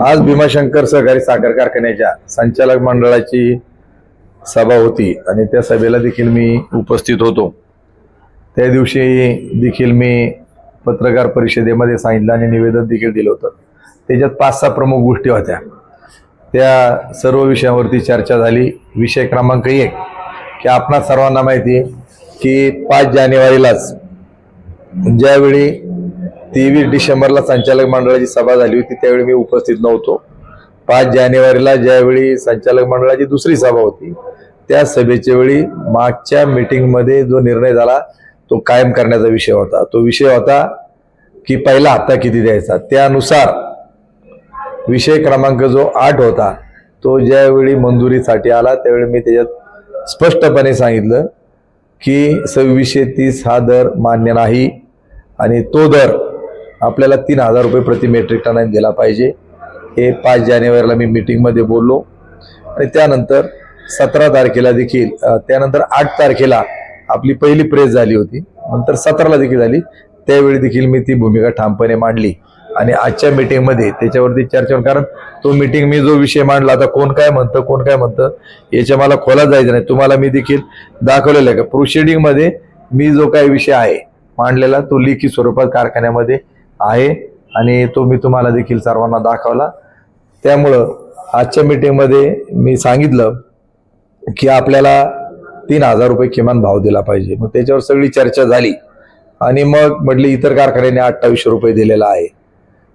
आज भीमाशंकर सहकारी साखर कारखान्याच्या संचालक मंडळाची सभा होती आणि त्या सभेला देखील मी उपस्थित होतो. त्या दिवशी देखील मी पत्रकार परिषदेमध्ये सांगितलं आणि निवेदन देखील दिलं होतं. त्याच्यात पाच सहा प्रमुख गोष्टी होत्या. त्या सर्व विषयावरती चर्चा झाली. विषय क्रमांक एक की आपणा सर्वांना माहिती आहे की पाच जानेवारीलाच ज्यावेळी तेवीस डिसेंबरला संचालक मंडळाची सभा झाली होती. त्यावेळी मी उपस्थित नव्हतो. पाच जानेवारीला ज्यावेळी संचालक मंडळाची दुसरी सभा होती त्या सभेच्या वेळी मागच्या मीटिंगमध्ये जो निर्णय झाला तो कायम करण्याचा विषय होता. तो विषय होता की पहिला हप्ता किती द्यायचा? त्यानुसार विषय क्रमांक जो आठ होता तो ज्यावेळी मंजुरीसाठी आला त्यावेळी मी त्याच्यात स्पष्टपणे सांगितलं की सव्वीसशे तीस हा दर मान्य नाही आणि तो दर आपल्याला तीन हजार रुपये प्रति मेट्रिक टनाने दिला पाहिजे. हे पाच जानेवारीला मी मीटिंगमध्ये बोललो. आणि त्यानंतर सतरा तारखेला देखील त्यानंतर आठ तारखेला आपली पहिली प्रेस झाली होती. नंतर सतराला देखील झाली. त्यावेळी देखील मी ती भूमिका ठामपणे मांडली. आणि आजच्या मीटिंगमध्ये त्याच्यावरती चर्चा कारण तो मीटिंग मी जो विषय मांडला आता कोण काय म्हणतं कोण काय म्हणतं याच्या मला खोलात जायचं नाही. तुम्हाला मी देखील दाखवलेलं आहे. का प्रोसिडिंगमध्ये मी जो काही विषय आहे मांडलेला तो लेखी स्वरूपात कारखान्यामध्ये आहे आणि तो मी तुम्हाला देखील सर्वांना दाखवला. त्यामुळं आजच्या मीटिंगमध्ये मी सांगितलं की आपल्याला तीन हजार रुपये किमान भाव दिला पाहिजे. मग त्याच्यावर सगळी चर्चा झाली आणि मग म्हटले इतर कारखान्याने अठ्ठावीसशे रुपये दिलेला आहे.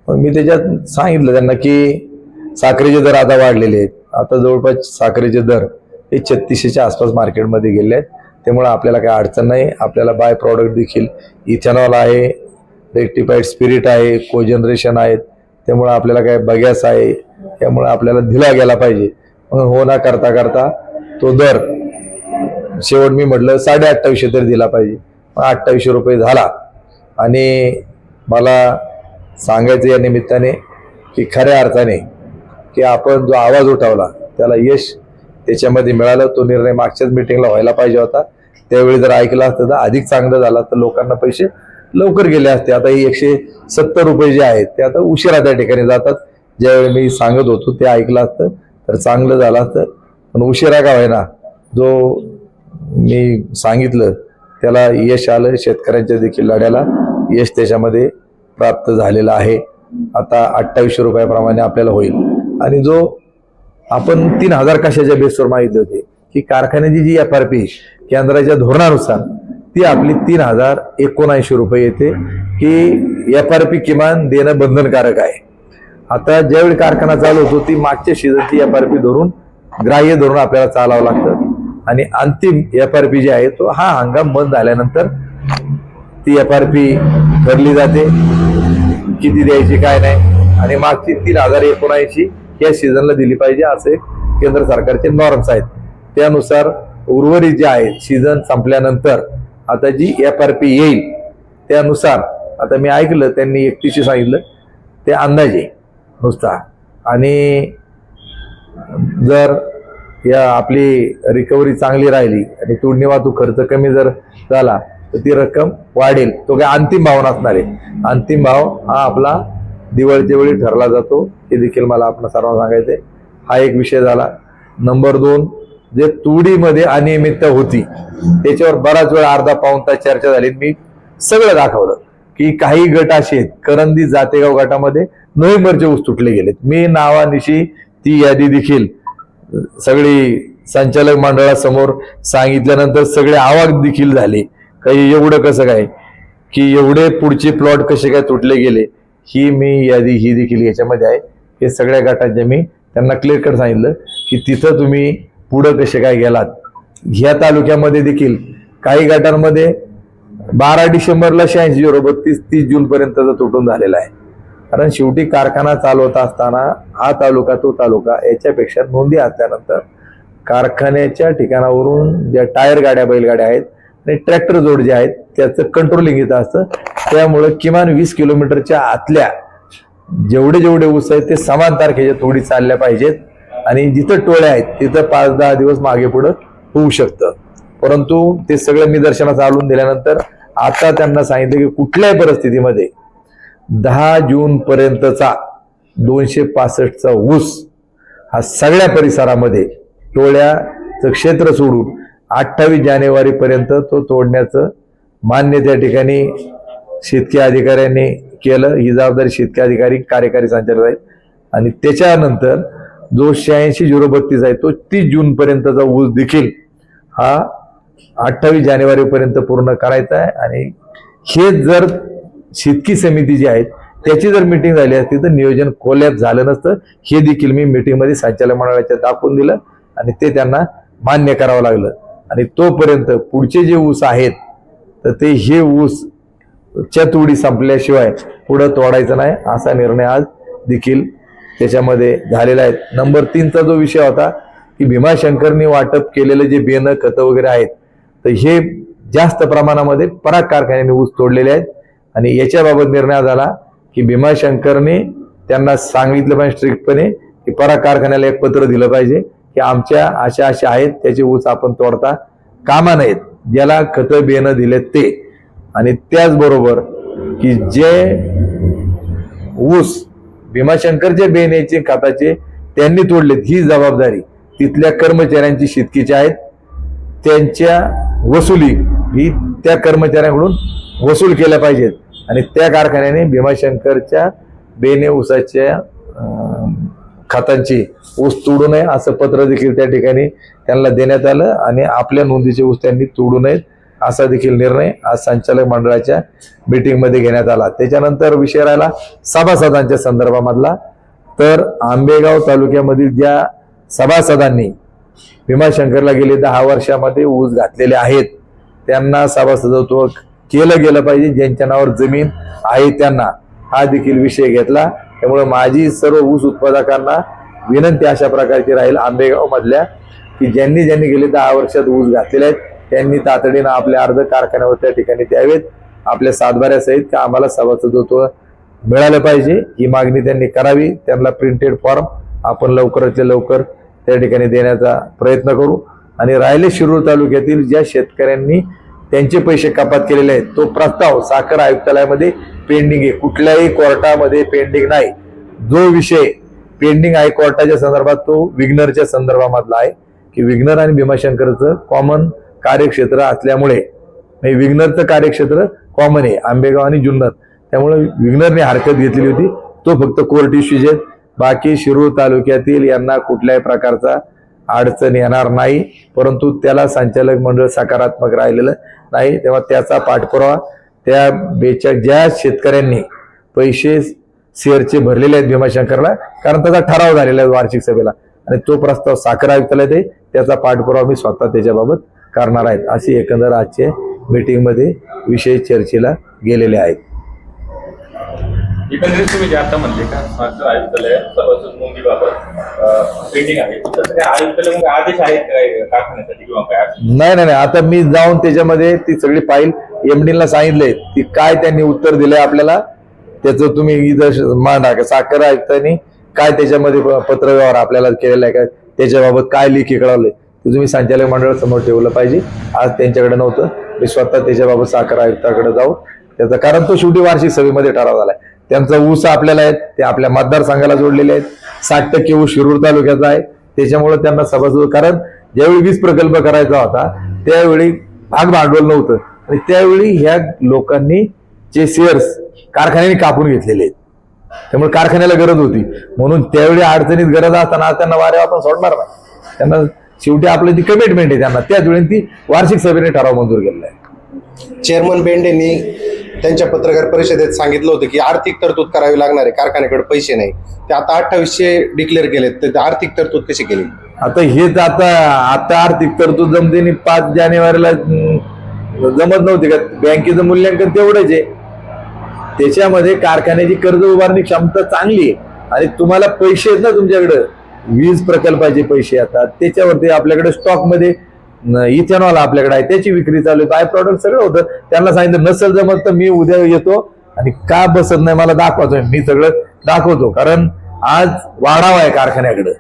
मग मी त्याच्यात सांगितलं त्यांना की साखरेचे दर आता वाढलेले आहेत. आता जवळपास साखरेचे दर हे छत्तीसशेच्या आसपास मार्केटमध्ये गेले आहेत. त्यामुळे आपल्याला काही अडचण नाही. आपल्याला बाय प्रॉडक्ट देखील इथेनॉल आहे रेक्टिफाईड स्पिरिट आहे को जनरेशन आहेत. त्यामुळं आपल्याला काय बगॅस आहे त्यामुळं आपल्याला दिला गेला पाहिजे. म्हणून हो ना करता करता तो दर शेवट मी म्हटलं साडे अठ्ठावीसशे तरी दिला पाहिजे. अठ्ठावीसशे रुपये झाला. आणि मला सांगायचं या निमित्ताने की खऱ्या अर्थाने की आपण जो आवाज उठवला त्याला यश त्याच्यामध्ये मिळालं. तो निर्णय मागच्याच मिटिंगला व्हायला पाहिजे होता. त्यावेळी जर ऐकला असतं तर अधिक चांगलं झालं तर लोकांना पैसे लवकर गेले असते. आता ही एकशे सत्तर रुपये जे आहेत ते आता उशिरा त्या ठिकाणी जातात. ज्यावेळी मी सांगत होतो ते ऐकलं असतं तर चांगलं झालं असतं. पण उशिरा का होईना जो मी सांगितलं त्याला यश आलं शेतकऱ्यांच्या देखील लढ्याला यश त्याच्यामध्ये प्राप्त झालेलं आहे. आता अठ्ठावीसशे रुपयाप्रमाणे आपल्याला होईल. आणि जो आपण तीन हजार कशाच्या बेसवर मागितले होते की कारखान्याची जी एफ आर पी केंद्राच्या धोरणानुसार ती आपली तीन हजार एकोणऐंशी रुपये येते की एफ आर पी किमान देणं बंधनकारक आहे. आता ज्यावेळी कारखाना चालू होतो ती मागच्या सीझनची एफ आर पी धरून ग्राह्य धरून आपल्याला चालावं लागतं. आणि अंतिम एफ आर पी जे आहे तो हा हंगाम बंद झाल्यानंतर ती एफ आर पी ठरली जाते. किती द्यायची काय नाही. आणि मागची तीन हजार एकोणऐंशी या सीझनला दिली पाहिजे असे केंद्र सरकारचे नॉर्म्स आहेत. त्यानुसार उर्वरित जे आहे सीझन संपल्यानंतर आता जी एफ आर पी येईल त्यानुसार आता मी ऐकलं त्यांनी एकतीसशे सांगितलं ते अंदाजे नुसता. आणि जर या आपली रिकव्हरी चांगली राहिली आणि तोडणी वाहतूक खर्च कमी जर झाला तर ती रक्कम वाढेल. तो काय अंतिम भाव नसणार आहे. अंतिम भाव हा आपला दिवाळीच्या वेळी ठरला जातो. हे देखील मला आपण सर्वांना सांगायचंय. हा एक विषय झाला. नंबर दोन जे तुडीमध्ये अनियमितता होती त्याच्यावर बराच वेळ अर्धा पाऊन तास चर्चा झाली. मी सगळं दाखवलं की काही गट असे आहेत करंदी जातेगाव गटामध्ये नोव्हेंबरचे ऊस तुटले गेलेत. मी नावानिशी ती यादी देखील सगळी संचालक मंडळासमोर सांगितल्यानंतर सगळे आवाक देखील झाले. काही एवढं कसं काय? की एवढे पुढचे प्लॉट कसे काय तुटले गेले ही मी यादी ही देखील याच्यामध्ये आहे. हे सगळ्या गटांचे मी त्यांना क्लिअर कट सांगितलं की तिथं तुम्ही पुढं कसे काय गेलात? ह्या तालुक्यामध्ये देखील काही गटांमध्ये बारा डिसेंबरला शहाऐंशी झिरो बत्तीस तीस जून पर्यंतचा तुटून झालेला आहे. कारण शेवटी कारखाना चालवत असताना हा तालुका तो तालुका याच्यापेक्षा नोंदी असल्यानंतर कारखान्याच्या ठिकाणावरून ज्या टायर गाड्या बैलगाड्या आहेत आणि ट्रॅक्टर जोड जे आहेत त्याचं कंट्रोलिंग येत असतं. त्यामुळं किमान वीस किलोमीटरच्या आतल्या जेवढे जेवढे ऊस आहेत ते समान तारखेच्या थोडी चालल्या पाहिजेत. आणि जिथं टोळ्या आहेत तिथं पाच दहा दिवस मागे पुढं होऊ शकतं. परंतु ते सगळं मी दर्शनात आणून दिल्यानंतर आता त्यांना सांगितलं की कुठल्याही परिस्थितीमध्ये दहा जून पर्यंतचा दोनशे पासष्टचा ऊस हा सगळ्या परिसरामध्ये टोळ्याचं क्षेत्र सोडून अठ्ठावीस जानेवारीपर्यंत तो तोडण्याचं मान्य त्या ठिकाणी शेतकी अधिकाऱ्यांनी केलं. ही जबाबदारी शेतकी अधिकारी कार्यकारी संचालक आहे आणि त्याच्यानंतर जो शहाऐंशी झिरो बत्तीस आहे तो तीस जून पर्यंतचा ऊस देखील हा अठ्ठावीस जानेवारीपर्यंत पूर्ण करायचा आहे. आणि हे जर शेतकी समिती जी आहे त्याची जर मिटिंग झाली असती तर नियोजन खोल्यात झालं नसतं. हे देखील मी मिटिंगमध्ये संचालक मंडळाच्या दाखवून दिलं आणि ते त्यांना मान्य करावं लागलं. आणि तोपर्यंत पुढचे जे ऊस आहेत तर ते हे ऊस च्या तुडी संपल्याशिवाय पुढं तोडायचं नाही असा निर्णय आज देखील त्याच्यामध्ये झालेला आहे. नंबर तीनचा जो विषय होता की भीमाशंकरनी वाटप केलेले जे बियाणं खतं वगैरे आहेत तर हे जास्त प्रमाणामध्ये पराग कारखान्याने ऊस तोडलेले आहेत. आणि याच्याबाबत निर्णय झाला की भीमाशंकरने त्यांना सांगितलं पाहिजे स्ट्रिक्टपणे की पराग कारखान्याला एक पत्र दिलं पाहिजे की आमच्या अशा अशा आहेत त्याचे ऊस आपण तोडता कामा नाहीत ज्याला खतं बेनं दिले ते. आणि त्याचबरोबर की जे ऊस भीमाशंकरचे बेनेचे खाताचे त्यांनी तोडलेत. ही जबाबदारी तिथल्या कर्मचाऱ्यांची शेतकीची आहेत त्यांच्या वसुली ही त्या कर्मचाऱ्यांकडून वसूल केल्या पाहिजेत. आणि त्या कारखान्याने भीमाशंकरच्या बेने ऊसाच्या खातांची ऊस तोडू नये असं पत्र देखील त्या ठिकाणी त्यांना देण्यात आलं. आणि आपल्या नोंदीचे ऊस त्यांनी तोडू नयेत. असा देखील निर्णय आज संचालक मंडळाच्या मीटिंगमध्ये घेण्यात आला. त्याच्यानंतर विषय राहिला सभासदांच्या संदर्भामधला. तर आंबेगाव तालुक्यामधील ज्या सभासदांनी भीमाशंकरला गेले दहा वर्षामध्ये ऊस घातलेले आहेत त्यांना सभासदत्व केलं गेलं पाहिजे. ज्यांच्या नावावर जमीन आहे त्यांना हा देखील विषय घेतला. त्यामुळे माझी सर्व ऊस उत्पादकांना विनंती अशा प्रकारची राहील आंबेगाव मधल्या की ज्यांनी ज्यांनी गेले दहा वर्षात ऊस घातलेले आहेत त्यांनी तातडीनं आपले अर्ध कारखान्यावर त्या ठिकाणी द्यावेत. आपल्या सातबाऱ्यासहित की आम्हाला सभासदत्व मिळालं पाहिजे ही मागणी त्यांनी करावी. त्यांना प्रिंटेड फॉर्म आपण लवकरात लवकर त्या ठिकाणी देण्याचा प्रयत्न करू. आणि राहिले शिरूर तालुक्यातील ज्या शेतकऱ्यांनी त्यांचे पैसे कपात केलेले आहेत तो प्रस्ताव साखर आयुक्तालयामध्ये पेंडिंग आहे. कुठल्याही कोर्टामध्ये पेंडिंग नाही. जो विषय पेंडिंग आहे कोर्टाच्या संदर्भात तो विग्नरच्या संदर्भामधला आहे की विग्नर आणि भीमाशंकरचं कॉमन कार्यक्षेत्र असल्यामुळे म्हणजे विग्नरचं कार्यक्षेत्र कॉमन आहे आंबेगाव आणि जुन्नर. त्यामुळे विग्नरने हरकत घेतलेली होती. तो फक्त कोर्ट इश्यूज आहेत. बाकी शिरूर तालुक्यातील यांना कुठल्याही प्रकारचा अडचण येणार नाही. परंतु त्याला संचालक मंडळ सकारात्मक राहिलेलं नाही. तेव्हा त्याचा पाठपुरावा त्या बेच्या ज्या शेतकऱ्यांनी पैसे शेअरचे भरलेले आहेत भीमाशंकरला कारण त्याचा ठराव झालेला आहे वार्षिक सभेला. आणि तो प्रस्ताव साखर आयुक्तालयात आहे. त्याचा पाठपुरावा मी स्वतः त्याच्याबाबत करणार आहेत अशी एकंदर आजच्या मीटिंगमध्ये विषय चर्चेला गेलेले आहेत. एकंदरीत तुम्ही जे आता म्हणले का आयुक्तालय सभासद नोंदीबाबत पेंडिंग आहे. आयुक्तालय मग आदेश आहेत काय कारखान्यासाठी किंवा काय नाही नाही नाही. आता मी जाऊन त्याच्यामध्ये ती सगळी फाईल एमडीला सांगितले. ती काय त्यांनी उत्तर दिलंय आपल्याला त्याचं तुम्ही इथं मांडा का? साखर आयुक्तांनी काय त्याच्यामध्ये पत्रव्यवहार आपल्याला केलेला आहे का? त्याच्याबाबत काय लेखी कळवलंय? ते तुम्ही संचालक मंडळासमोर ठेवलं पाहिजे. आज त्यांच्याकडे नव्हतं. मी स्वतः त्याच्याबाबत साखर आयुक्ताकडे जाऊ त्याचं कारण तो शेवटी वार्षिक सभेमध्ये ठराव झालाय. त्यांचा ऊस आपल्याला आहेत ते आपल्या मतदारसंघाला जोडलेले आहेत. साठ टक्के ऊस शिरूर तालुक्याचा आहे. त्याच्यामुळे त्यांना सभासद कारण ज्यावेळी वीज प्रकल्प करायचा होता त्यावेळी भाग भांडवल नव्हतं. आणि त्यावेळी ह्या लोकांनी जे शेअर्स कारखान्याने कापून घेतलेले आहेत. त्यामुळे कारखान्याला गरज होती. म्हणून त्यावेळी अडचणीत गरज असताना आज त्यांना वाऱ्यावर आपण सोडणार नाही. त्यांना शेवटी आपली ती कमिटमेंट आहे त्यांना त्याच वेळी ती वार्षिक सभेने ठराव मंजूर केलेला आहे. चेअरमन बेंडेंनी त्यांच्या पत्रकार परिषदेत सांगितलं होतं की आर्थिक तरतूद करावी लागणार आहे कारखान्याकडे पैसे नाही. ते आता अठ्ठावीसशे डिक्लेअर केलेत तर ते आर्थिक तरतूद कशी केली? आता हेच आता आता आर्थिक तरतूद जमते पाच जानेवारीला जमत नव्हती का? बँकेचं मूल्यांकन तेवढंच आहे. त्याच्यामध्ये कारखान्याची कर्ज उभारणी क्षमता चांगली आहे. आणि तुम्हाला पैसे आहेत ना तुमच्याकडं वीज प्रकल्पाचे पैसे येतात त्याच्यावरती आपल्याकडे स्टॉकमध्ये इथेनॉल आपल्याकडे आहे त्याची विक्री चालू आहे बाय प्रॉडक्ट सगळं होतं. त्यांना सांगितलं नसेल जमत तर मी उद्या येतो आणि का बसत नाही मला दाखवायचोय मी सगळं दाखवतो कारण आज वाढावा आहे कारखान्याकडं.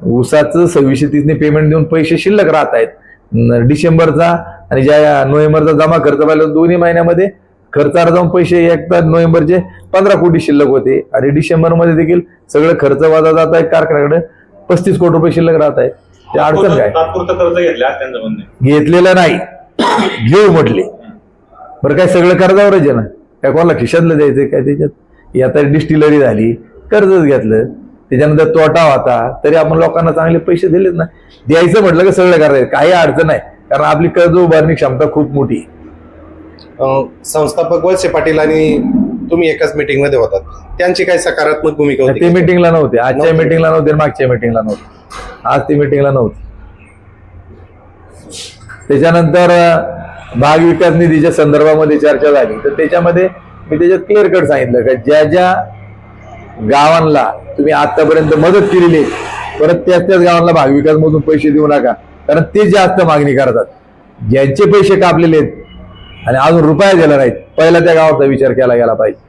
ऊसाचं सव्वीसशे तीसने पेमेंट देऊन पैसे शिल्लक राहत आहेत. डिसेंबरचा आणि ज्या नोव्हेंबरचा जमा खर्च पाहिला दोन्ही महिन्यामध्ये खर्चावर जाऊन पैसे एक तर नोव्हेंबरचे पंधरा कोटी शिल्लक होते आणि डिसेंबरमध्ये देखील सगळं खर्च वाजा जात आहे कारखान्याकडे पस्तीस कोटी रुपये शिल्लक राहत आहे. ते अडचण काय? तात्पुरतं कर्ज घेतलं आज त्यांचं म्हणणं आहे. घेतलेलं नाही. घेऊ म्हटले. बरं काय सगळं कर्जावरच आहे ना? काय कोणाला खिशातलं द्यायचं काय त्याच्यात? ही आता डिस्टिलरी झाली कर्जच घेतलं. त्याच्यानंतर तोटा होता तरी आपण लोकांना चांगले पैसे दिलेत ना. द्यायचं म्हटलं की सगळं करायचं? काही अडचण नाही. कारण आपली कर्ज उभारणी क्षमता खूप मोठी संस्थापक वळसे पाटील आणि तुम्ही एकाच मीटिंगमध्ये होतात. त्यांची काय सकारात्मक भूमिका होती ते मीटिंगला नव्हते. आजच्या नव्हते. मीटिंगला नव्हते मागच्या मीटिंगला नव्हते. आज ती मीटिंगला नव्हती. त्याच्यानंतर अं, भाग विकास निधीच्या संदर्भामध्ये चर्चा झाली. तर त्याच्यामध्ये मी त्याच्यात क्लिअर कट सांगितलं का ज्या ज्या गावांना तुम्ही आतापर्यंत मदत केलेली आहे परत त्याच त्याच गावांना भाग विकास मधून पैसे देऊ नका. कारण ते जास्त मागणी करतात. ज्यांचे पैसे कापलेले आहेत आणि अजून रुपया दिला नाहीत पहिला त्या गावाचा विचार केला गेला पाहिजे.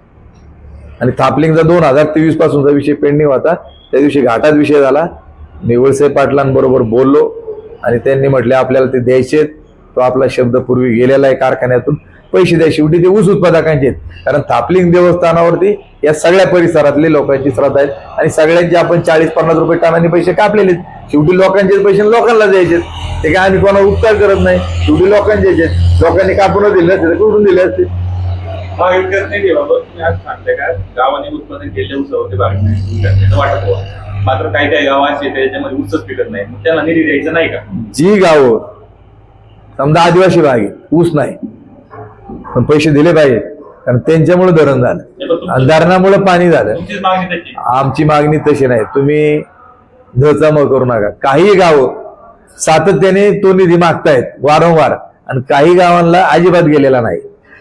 आणि थापलिंगचा दोन हजार तेवीस पासूनचा विषय पेंडिंग होता. त्या दिवशी घाटात विषय झाला. मी पाटलांबरोबर बोललो. आणि त्यांनी म्हटले आपल्याला ते द्यायचे तो आपला शब्द पूर्वी गेलेला आहे कारखान्यातून. पैसे द्या शेवटी ते ऊस उत्पादकांचे आहेत. कारण थापलिंग देवस्थानावरती या सगळ्या परिसरातले लोकांची श्रद्धा आहेत आणि सगळ्यांचे आपण चाळीस पन्नास रुपये टनाने पैसे कापलेले आहेत. शेवटी लोकांचे पैसे लोकांना द्यायचे ते काय आम्ही कोणाला उपकार करत नाही. शेवटी लोकांचे आहेत. लोकांनी कापून दिले असते तर कुठून दिले असते? तुम्ही आज सांगताय का गावाने उत्पादन केलेले व्हावं मात्र काही काही त्याच्यामध्ये पिकत नाही. मग त्यांना निधी द्यायचा नाही का? जी गावं समजा आदिवासी भाग आहे ऊस नाही. पण पैसे दिले पाहिजे कारण त्यांच्यामुळे धरण झालं. आणि धरणामुळे पाणी झालं. आमची मागणी तशी नाही. तुम्ही धचम करू नका. काही गावं सातत्याने तो निधी मागतायत वारंवार. आणि काही गावांना अजिबात गेलेला नाही.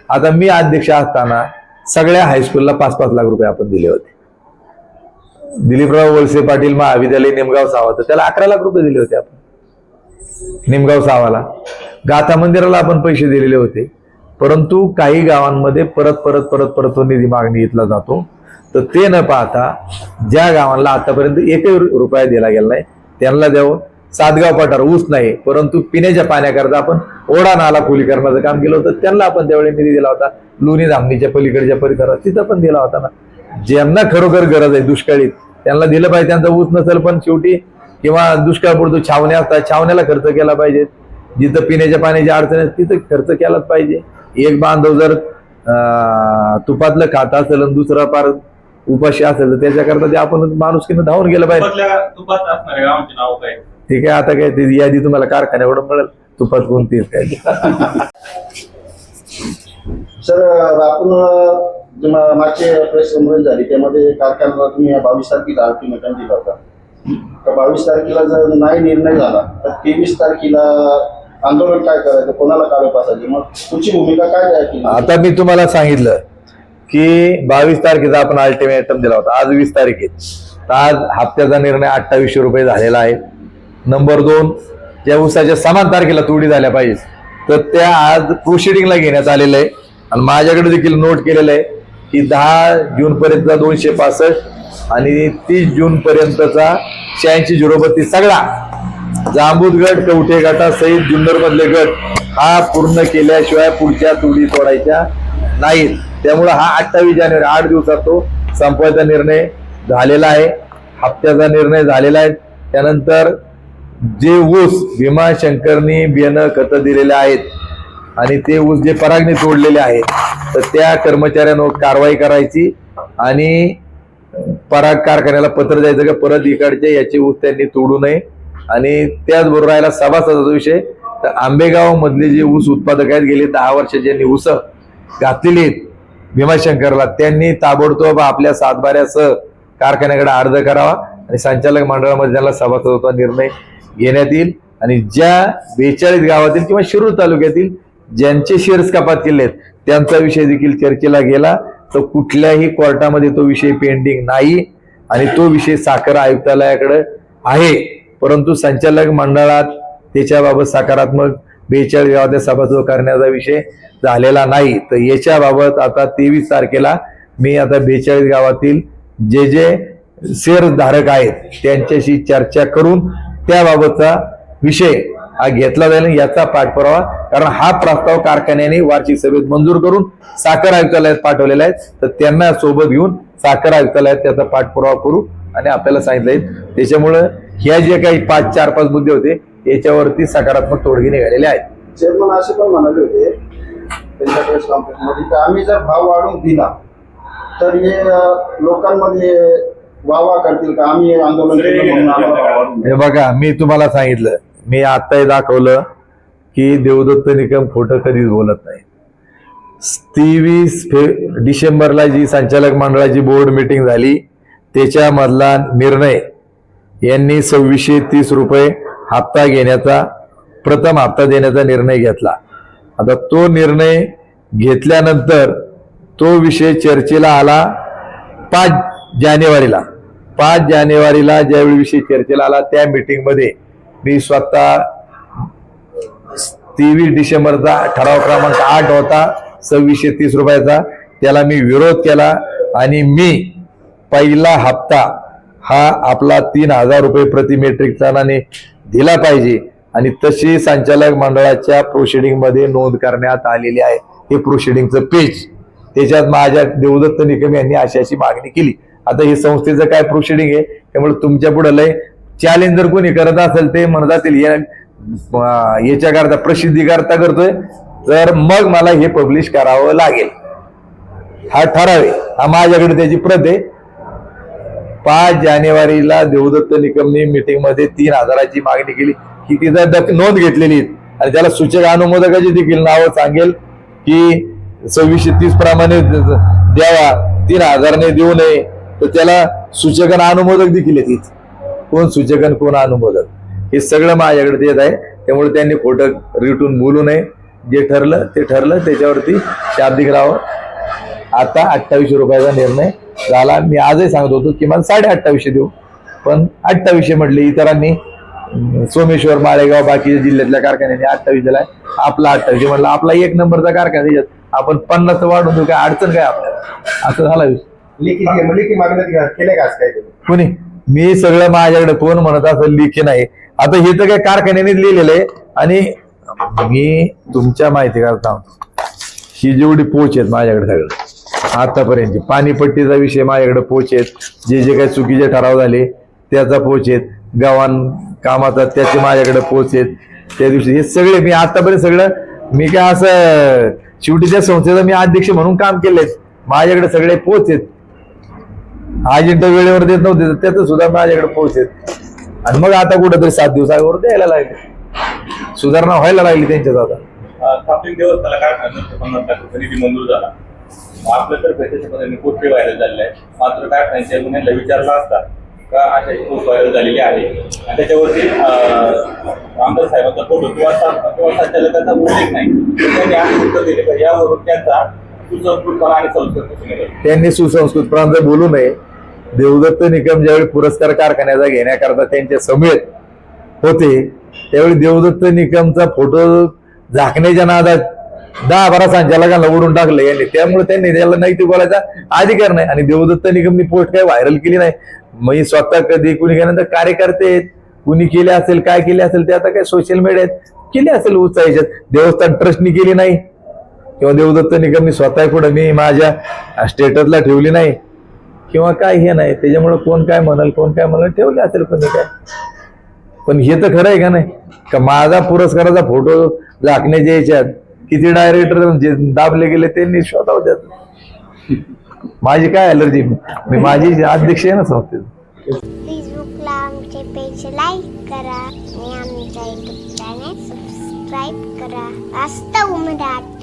आता मी अध्यक्ष असताना सगळ्या हायस्कूलला पाच पाच लाख रुपये आपण दिले होते. दिलीपराव वळसे पाटील महाविद्यालय निमगाव सावा तर त्याला अकरा लाख रुपये दिले होते आपण. निमगाव सावाला गाथा मंदिराला आपण पैसे दिलेले होते. परंतु काही गावांमध्ये परत परत परत परत तो निधी मागणी घेतला जातो. तर ते न पाहता ज्या गावांना आतापर्यंत एकही रु- रुपया दिला गेला नाही त्यांना द्यावं. सातगाव पठार ऊस नाही परंतु पिण्याच्या पाण्याकरता आपण ओढा नाला खोलीकरणाचं काम केलं होतं. त्यांना आपण त्यावेळी निधी दिला होता. लोणी धामणीच्या पलीकडच्या परिसरात तिथं पण दिला होता ना. ज्यांना खरोखर गरज आहे दुष्काळीत त्यांना दिलं पाहिजे. त्यांचा ऊस नसेल पण शेवटी किंवा दुष्काळ पडतो छावण्या असतात छावण्याला खर्च केला पाहिजे. जिथं पिण्याच्या पाण्याची अडचण आहे तिथं खर्च केलाच पाहिजे. एक बांधव जर तुपातलं खात असेल आणि दुसरा पार उपाशी असेल तर त्याच्याकरता ते आपण माणुसकीनं धावून गेलं पाहिजे. ठीक आहे आता काय ती यादी तुम्हाला कारखान्याकडून मिळेल. तुपात कोणती काय सर आपण मागचे प्रेस कॉन्फरन्स झाली त्यामध्ये कारखान्याला तुम्ही बावीस तारखेला अल्टिमेटम दिला होता. तर बावीस तारखेला जर नाही निर्णय झाला तर तेवीस तारखेला आंदोलन काय करायचं? कोणाला काढू पासायचे मग तुमची भूमिका काय केली? आता मी तुम्हाला सांगितलं की बावीस तारखेचा आपण अल्टिमेटम दिला होता. आज वीस तारीख आहे तर आज हप्त्याचा निर्णय अठ्ठावीसशे रुपये झालेला आहे. नंबर दोन या उसाच्या समान तारखेला तोडी झाल्या पाहिजे. तर त्या आज प्रोसिडिंगला घेण्यात आलेलं आहे. आणि माझ्याकडे देखील नोट केलेलं आहे की दहा जूनपर्यंतचा दोनशे पासष्ट आणि तीस जून पर्यंतचा शहाऐंशी झिरो बत्तीस सगळा. जांबूत गट कवठे गटासहित जुन्नर मधले गट हा पूर्ण केल्याशिवाय पुढच्या तुडी तोडायच्या नाहीत. त्यामुळं हा अठ्ठावीस जानेवारी आठ दिवसात तो संपवायचा निर्णय झालेला आहे. हप्त्याचा निर्णय झालेला आहे. त्यानंतर जे ऊस भीमाशंकरनी बियाणं खतं दिलेले आहेत आणि ते ऊस जे परागने तोडलेले आहेत तर त्या कर्मचाऱ्यांवर कारवाई करायची आणि पराग कारखान्याला पत्र द्यायचं का परत इकडचे याचे ऊस त्यांनी तोडू नये. आणि त्याचबरोबर राहिला सभासदाचा विषय. तर आंबेगाव मधले जे ऊस उत्पादक आहेत गेले दहा वर्ष ज्यांनी ऊस घातलेली आहेत भीमाशंकरला त्यांनी ताबडतोब आपल्या सातबाऱ्यासह कारखान्याकडे अर्ज करावा आणि संचालक मंडळामध्ये त्यांना सभासदत्व निर्णय घेण्यात येईल आणि ज्या बेचाळीस गावातील किंवा शिरूर तालुक्यातील ज्यांचे शेअर्स कपात केले आहेत त्यांचा विषय देखील चर्चेला गेला. तर कुठल्याही कोर्टामध्ये तो विषय पेंडिंग नाही आणि तो विषय साखर आयुक्तालयाकडे आहे. परंतु संचालक मंडळात त्याच्याबाबत सकारात्मक बेचाळीस गावात सभासद करण्याचा विषय झालेला नाही. तर याच्याबाबत आता तेवीस तारखेला मी आता बेचाळीस गावातील जे जे शेअर धारक आहेत त्यांच्याशी चर्चा करून त्याबाबतचा विषय हा घेतला जाईल याचा पाठपुरावा कारण हा प्रस्ताव कारखान्याने वार्षिक सभेत मंजूर करून साखर आयुक्तालयात पाठवलेला आहे. तर त्यांना सोबत घेऊन साखर आयुक्तालयात त्याचा पाठपुरावा करू आणि आपल्याला सांगितलंय त्याच्यामुळं ह्या जे काही पाच चार पाच मुद्दे होते याच्यावरती सकारात्मक तोडगे निघालेले आहेत चेअरमन असे पण म्हणाले होते त्यांच्या आम्ही जर भाव वाढवून दिला तर हे लोकांमध्ये करतील का? आम्ही आंदोलन केलं म्हणून आम्हाला. हे बघा मी तुम्हाला सांगितलं मी आत्ताही दाखवलं की देवदत्त निकम खोटं कधीच बोलत नाही. तेवीस फे डिसेंबरला जी संचालक मंडळाची बोर्ड मीटिंग झाली त्याच्यामधला निर्णय यांनी सव्वीसशे तीस रुपये हप्ता घेण्याचा प्रथम हप्ता देण्याचा निर्णय घेतला. आता तो निर्णय घेतल्यानंतर तो विषय चर्चेला आला पाच जानेवारीला. पाच जानेवारीला ज्यावेळी विषय चर्चेला आला त्या मीटिंगमध्ये मी स्वतः तेवीस डिसेंबरचा ठराव क्रमांक आठ होता सव्वीसशे तीस रुपयाचा. त्याला मी विरोध केला आणि मी पहिला हप्ता हा आपला तीन हजार रुपये प्रति मेट्रिक टनाने दिला पाहिजे आणि तशी संचालक मंडळाच्या प्रोसिडिंगमध्ये नोंद करण्यात आलेली आहे. हे प्रोसिडिंगचं पेज त्याच्यात माझ्या देवदत्त निकम यांनी अशी अशी मागणी केली. आता हे संस्थेचं काय प्रोसिडिंग आहे त्यामुळे तुमच्यापुढे लय चॅलेंज जर कोणी करत असेल ते म्हणत असतील या याच्याकरता प्रसिद्धी करता करतोय. तर मग मला हे पब्लिश करावं लागेल. हा ठराव आहे हा माझ्याकडे त्याची प्रत आहे. पाच जानेवारीला देवदत्त निकमने मीटिंगमध्ये तीन हजाराची मागणी केली. की तिथं दक नोंद घेतलेली आणि त्याला सूचक अनुमोदकाची देखील नावं सांगेल की सव्वीसशे तीस प्रमाणे द्यावा. तीन हजारने देऊ नये. तर त्याला सूचकन अनुमोदक देखील येतील कोण सूचकन कोण अनुमोदक? हे सगळं माझ्याकडे येत आहे. त्यामुळे त्यांनी खोटं रिटून बोलू नये. जे ठरलं ते ठरलं. त्याच्यावरती शाब्दिक राहावं. आता अठ्ठावीसशे रुपयाचा निर्णय झाला. मी आजही सांगत होतो किमान साडे अठ्ठावीसशे देऊ. पण अठ्ठावीसशे म्हटले इतरांनी सोमेश्वर माळेगाव बाकीच्या जिल्ह्यातल्या कारखान्याने अठ्ठावीस दिलाय. आपला अठ्ठावीसशे म्हटलं आपला एक नंबरचा कारखाना आपण पन्नास वाढून देऊ काय अडचण काय आपल्याला? असं झाला विषय. लेखी लेखी मागण्यात केले का काय कोणी? मी सगळं माझ्याकडे कोण म्हणत असं लिखी नाही. आता हे तर काय कारखान्याने लिहिलेलं आहे आणि मी तुमच्या माहिती करता ही जेवढी पोच आहेत माझ्याकडे सगळं. आतापर्यंत पाणीपट्टीचा विषय माझ्याकडे पोच आहेत. जे जे काही चुकीचे ठराव झाले त्याचा पोच आहेत. गव्हाण कामाचा त्याचे माझ्याकडे पोच आहेत. त्या दिवशी हे सगळे मी आतापर्यंत सगळं मी काय असं शेवटी त्या संस्थेचा मी अध्यक्ष म्हणून काम केलंय. माझ्याकडे सगळे पोच आहेत. अजिंठा वेळेवर देत नव्हते तर त्याचं सुद्धा माझ्याकडे पोहोचेत आणि मग आता कुठेतरी सात दिवसावर द्यायला लागले. सुधारणा व्हायला लागली त्यांच्यात आता. अं, स्थापित देवस्थाला काय खाण्याचं पन्नास लाख निधी मंजूर झाला. आपलं तर त्याच्या पद्धतीने पोस्ट व्हायरल झालेलं आहे. मात्र काय खाण्याच्या मुलांना विचारला असता का अशा खूप व्हायरल झालेली आहे. आणि त्याच्यावरती अं, आमदार साहेबांचा फोटो किंवा सा- किंवा संचालकाचा उल्लेख नाही. त्यांनी असं उत्तर दिले का यावरून त्यांचा त्यांनी सुसंस्कृत प्रांत त्यांनी बोलू नये. देवदत्त निकम ज्यावेळी पुरस्कार कारखान्याचा घेण्याकरता त्यांच्या समेत होते त्यावेळी देवदत्त निकमचा फोटो झाकण्याच्या नादात दहा बारा संचालकांना उडून टाकलं यांनी. त्यामुळे त्यांनी त्याला नैतिक बोलायचा अधिकार नाही. आणि देवदत्त निगमनी पोस्ट काही व्हायरल केली नाही. मग स्वतः कधी कुणी केल्यानंतर कार्यकर्ते आहेत. कुणी केले असेल काय केले असेल ते आता काय सोशल मीडियात केले असेल उत्साहाच्यात देवस्थान ट्रस्टनी केली नाही. किंवा देवदत्त निकमनी स्वतः कुठं मी माझ्या स्टेटसला ठेवली नाही किंवा काय हे नाही. त्याच्यामुळे कोण काय म्हणाल कोण काय म्हणाल ठेवले असेल कोणी काय. पण हे तर खरं आहे का नाही? का माझा पुरस्काराचा फोटो झाकण्याच्या याच्यात किती डायरेक्टर जे दाबले गेले त्यांनी स्वतः त्यात. माझी काय अलर्जी मी माझी अध्यक्ष आहे ना संस्थेत फेसबुकला आमचे पेज लाईक करा आणि आमच्या युट्यूब चॅनल सबस्क्राईब करा. असतं मराठी